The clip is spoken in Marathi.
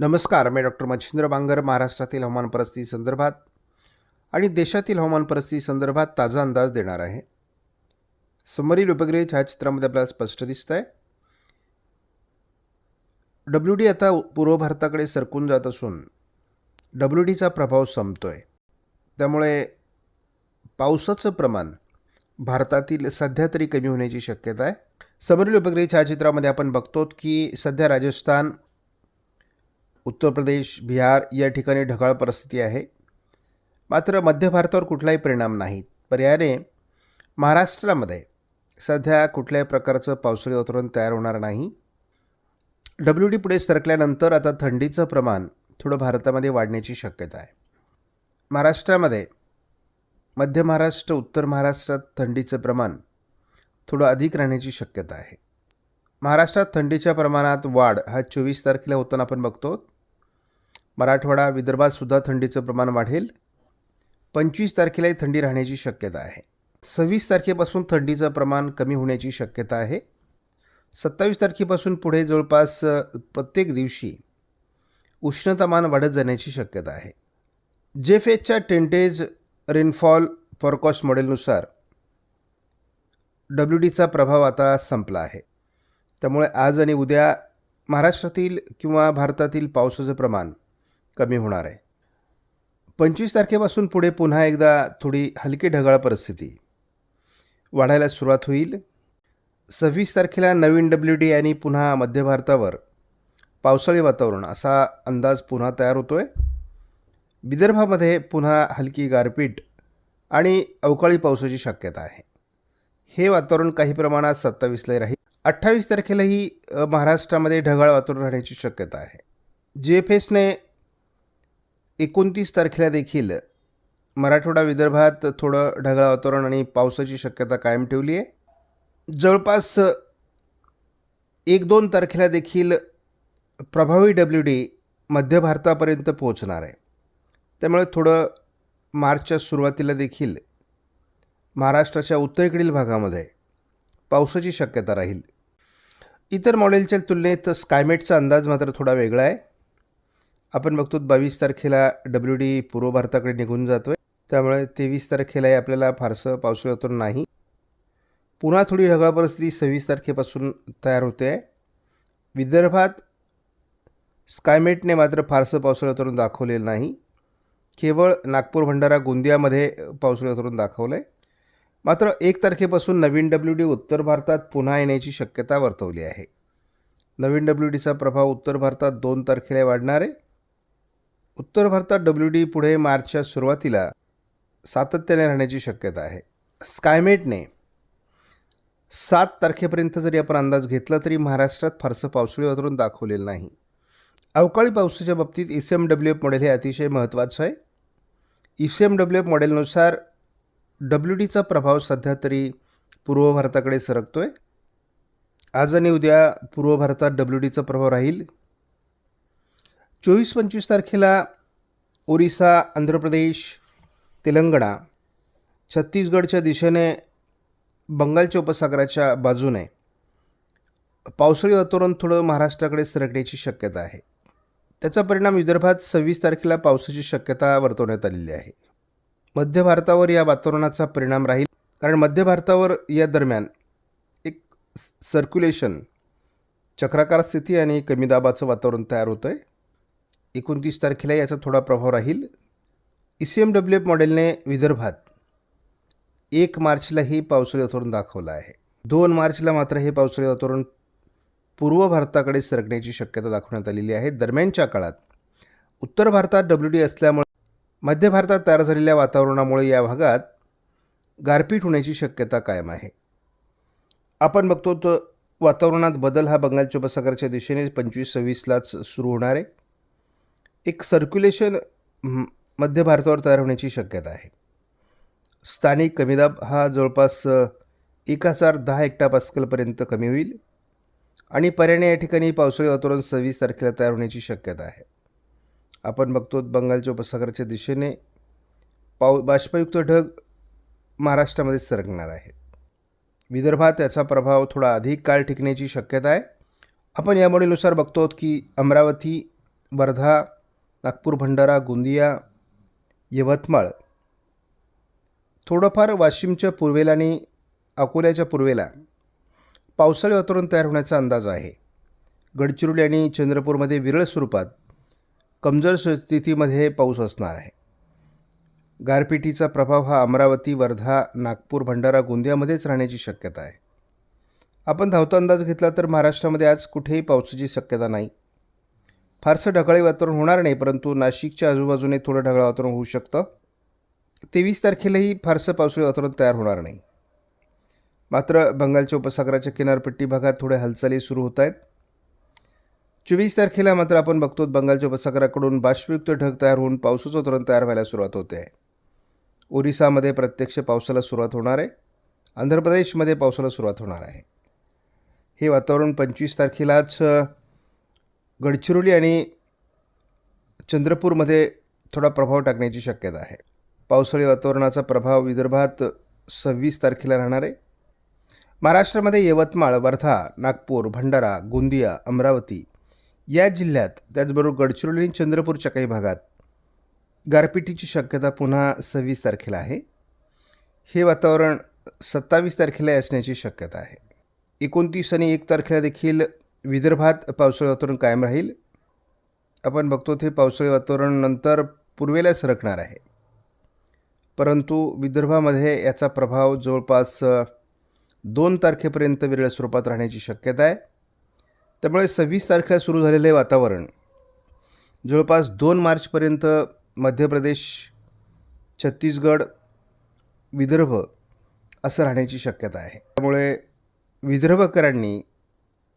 नमस्कार मी डॉक्टर मच्छिंद्र बांगर महाराष्ट्रातील हवामान परिस्थिती संदर्भात आणि देशातील हवामान परिस्थिती संदर्भात ताजा अंदाज देणार आहे. समरील उपग्रह छायाचित्रामध्ये आपल्याला स्पष्ट दिसत आहे डब्ल्यू डी आता पूर्व भारताकडे सरकून जात असून डब्ल्यू डीचा प्रभाव संपतोय. त्यामुळे पावसाचं प्रमाण भारतातील सध्या तरी कमी होण्याची शक्यता आहे. समरील उपग्रह छायाचित्रामध्ये आपण बघतो की सध्या राजस्थान उत्तर प्रदेश बिहार या ठिकाणी ढगाळ परिस्थिती आहे. मात्र मध्य भारतावर कुठलाही परिणाम नाही. पर्यायाने महाराष्ट्रामध्ये सध्या कुठल्याही प्रकारचं पावसाळी वातावरण तयार होणार नाही. डब्ल्यू डी पुढे सरकल्यानंतर आता थंडीचं प्रमाण थोडं भारतामध्ये वाढण्याची शक्यता आहे. महाराष्ट्रामध्ये मध्य महाराष्ट्र उत्तर महाराष्ट्रात थंडीचं प्रमाण थोडं अधिक राहण्याची शक्यता आहे. महाराष्ट्रात थंडीच्या प्रमाणात वाढ हा चोवीस तारखेला होताना आपण बघतो. मराठवाडा विदर्भात सुद्धा थंडीचं प्रमाण वाढेल. पंचवीस तारखेलाही थंडी राहण्याची शक्यता आहे. सव्वीस तारखेपासून थंडीचं प्रमाण कमी होण्याची शक्यता आहे. सत्तावीस तारखेपासून पुढे जवळपास प्रत्येक दिवशी उष्णतामान वाढत जाण्याची शक्यता आहे. जेफेच्या टेंटेज रेनफॉल फॉरकॉस्ट मॉडेलनुसार डब्ल्यू डीचा प्रभाव आता संपला आहे. त्यामुळे आज आणि उद्या महाराष्ट्रातील किंवा भारतातील पावसाचं प्रमाण कमी होणार आहे. पंचवीस तारखेपासून पुढे पुन्हा एकदा थोडी हलकी ढगाळ परिस्थिती. वाढायला सुरुवात होईल. सव्वीस तारखेला नवीन डब्ल्यू डी आणि पुन्हा मध्य भारतावर पावसाळी वातावरण असा अंदाज पुन्हा तयार होतो आहे विदर्भामध्ये पुन्हा हलकी गारपीट आणि अवकाळी पावसाची शक्यता आहे. हे वातावरण काही प्रमाणात सत्तावीसला राहील. अठ्ठावीस तारखेलाही महाराष्ट्रामध्ये ढगाळ वातावरण राहण्याची शक्यता आहे. जी एफ एसने एकोणतीस तारखेला देखील मराठवाडा विदर्भात थोडं ढगाळ वातावरण आणि पावसाची शक्यता कायम ठेवली आहे. जवळपास एक दोन तारखेला देखील प्रभावी डब्ल्यू डी मध्य भारतापर्यंत पोहोचणार आहे. त्यामुळे थोडं मार्चच्या सुरुवातीला देखील महाराष्ट्राच्या उत्तरेकडील भागामध्ये पावसाची शक्यता राहील. इतर मॉडेलच्या तुलनेत स्कायमेटचा अंदाज मात्र थोडा वेगळा आहे. आपण बघतो बावीस तारखेला डब्ल्यू डी पूर्व भारताकडे निघून जातो आहे त्यामुळे तेवीस तारखेलाही आपल्याला फारसं पावसाळ्यातून नाही. पुन्हा थोडी ढगाळ परिस्थिती सव्वीस तारखेपासून तयार होते. आहे विदर्भात स्कायमेटने मात्र फारसं पावसाळी दाखवलेलं नाही. केवळ नागपूर भंडारा गोंदियामध्ये पावसाळी वातावरण दाखवलं आहे मात्र एक तारखेपासून नवीन डब्ल्यू डी उत्तर भारतात पुन्हा येण्याची शक्यता वर्तवली आहे. नवीन डब्ल्यू डीचा प्रभाव उत्तर भारतात दोन तारखेला वाढणार आहे. उत्तर भारतात डब्ल्यू डी पुढे मार्चच्या सुरुवातीला सातत्याने राहण्याची शक्यता आहे. स्कायमेटने सात तारखेपर्यंत जरी आपण अंदाज घेतला तरी महाराष्ट्रात फारसं पावसाळी वातावरण दाखवलेलं नाही. अवकाळी पावसाच्या बाबतीत E C M W F model हे अतिशय महत्त्वाचं आहे. E C M W F मॉडेलनुसार W डीचा प्रभाव सध्या तरी पूर्व भारताकडे सरकतो आहे आज आणि उद्या पूर्व भारतात डब्ल्यू डीचा प्रभाव राहील. चोवीस पंचवीस तारखेला ओरिसा आंध्र प्रदेश तेलंगणा छत्तीसगडच्या दिशेने बंगालच्या उपसागराच्या बाजूने पावसाळी वातावरण थोडं महाराष्ट्राकडे सरकण्याची शक्यता आहे. त्याचा परिणाम विदर्भात सव्वीस तारखेला पावसाची शक्यता वर्तवण्यात आलेली आहे. मध्य भारतावर या वातावरणाचा परिणाम राहील कारण मध्य भारतावर या दरम्यान एक सर्क्युलेशन चक्राकार स्थिती आणि कमी दाबाचं वातावरण तयार होतं आहे एकोणतीस तारखेला याचा थोडा प्रभाव राहील. E C M W F मॉडेलने विदर्भात एक मार्चलाही पावसाळी वातावरण दाखवलं आहे. दोन मार्चला मात्र हे पावसाळी वातावरण पूर्व भारताकडे सरकण्याची शक्यता दाखवण्यात आलेली आहे. दरम्यानच्या काळात उत्तर भारतात डब्ल्यू डी असल्यामुळे मध्य भारतात तयार झालेल्या वातावरणामुळे या भागात गारपीट होण्याची शक्यता कायम आहे. आपण बघतो तर वातावरणात बदल हा बंगालच्या उपसागराच्या दिशेने पंचवीस सव्वीसलाच सुरू होणार आहे. एक सर्क्युलेशन मध्य भारतावर तयार होण्याची शक्यता आहे. स्थानिक कमीदाब हा जवळपास एक हजार दहा हेक्टा पास्कलपर्यंत कमी होईल आणि पर्याने या ठिकाणी पावसाळी वातावरण सव्वीस तारखेला तयार होण्याची शक्यता आहे. आपण बघतो बंगालच्या उपसागराच्या दिशेने पाव बाष्पयुक्त ढग महाराष्ट्रामध्ये सरकणार आहेत. विदर्भात त्याचा प्रभाव थोडा अधिक काळ टिकण्याची शक्यता आहे. आपण या मॉडेलनुसार बघतो की अमरावती वर्धा नागपूर भंडारा गोंदिया यवतमाळ. थोडंफार वाशिमच्या पूर्वेला आणि अकोल्याच्या पूर्वेला पावसाळी वातावरण तयार होण्याचा अंदाज आहे. गडचिरोली आणि चंद्रपूरमध्ये विरळ स्वरूपात कमजोर स्थितीमध्ये पाऊस असणार आहे. गारपिटीचा प्रभाव हा अमरावती वर्धा नागपूर भंडारा गोंदियामध्येच राहण्याची शक्यता आहे. आपण धावता अंदाज घेतला तर महाराष्ट्रामध्ये आज कुठेही पावसाची शक्यता नाही. फारसं ढगाळी वातावरण होणार नाही परंतु नाशिकच्या आजूबाजूने थोडं ढगाळ वातावरण होऊ शकतं. तेवीस तारखेलाही फारसं पावसाळी वातावरण तयार होणार नाही. मात्र बंगालच्या उपसागराच्या किनारपट्टी भागात थोड्या हालचाली सुरू होत आहेत. चोवीस तारखेला मात्र आपण बघतो बंगालच्या उपसागराकडून बाष्पयुक्त ढग तयार होऊन पावसाचं वातावरण तयार व्हायला सुरुवात होते आहे. ओरिसामध्ये प्रत्यक्ष पावसाला सुरुवात होणार आहे. आंध्र प्रदेशमध्ये पावसाला सुरुवात होणार आहे. हे वातावरण पंचवीस तारखेलाच गडचिरोली आणि चंद्रपूरमध्ये थोडा प्रभाव टाकण्याची शक्यता आहे. पावसाळी वातावरणाचा प्रभाव विदर्भात सव्वीस तारखेला राहणार आहे. महाराष्ट्रामध्ये यवतमाळ वर्धा नागपूर भंडारा गोंदिया अमरावती या जिल्ह्यात त्याचबरोबर गडचिरोली आणि चंद्रपूरच्या काही भागात गारपिटीची शक्यता पुन्हा सव्वीस तारखेला आहे. हे वातावरण सत्तावीस तारखेला असण्याची शक्यता आहे. एकोणतीस आणि एक तारखेला देखील विदर्भात पावसाळी वातावरण कायम राहील. आपण बघतो ते पावसाळी वातावरण नंतर पूर्वेला सरकणार आहे. परंतु विदर्भामध्ये याचा प्रभाव जवळपास दोन तारखेपर्यंत वेगळ्या स्वरूपात राहण्याची शक्यता आहे. त्यामुळे सव्वीस तारखेला सुरू झालेले हे वातावरण जवळपास दोन मार्चपर्यंत मध्य प्रदेश छत्तीसगड विदर्भ असं राहण्याची शक्यता आहे. त्यामुळे विदर्भकरांनी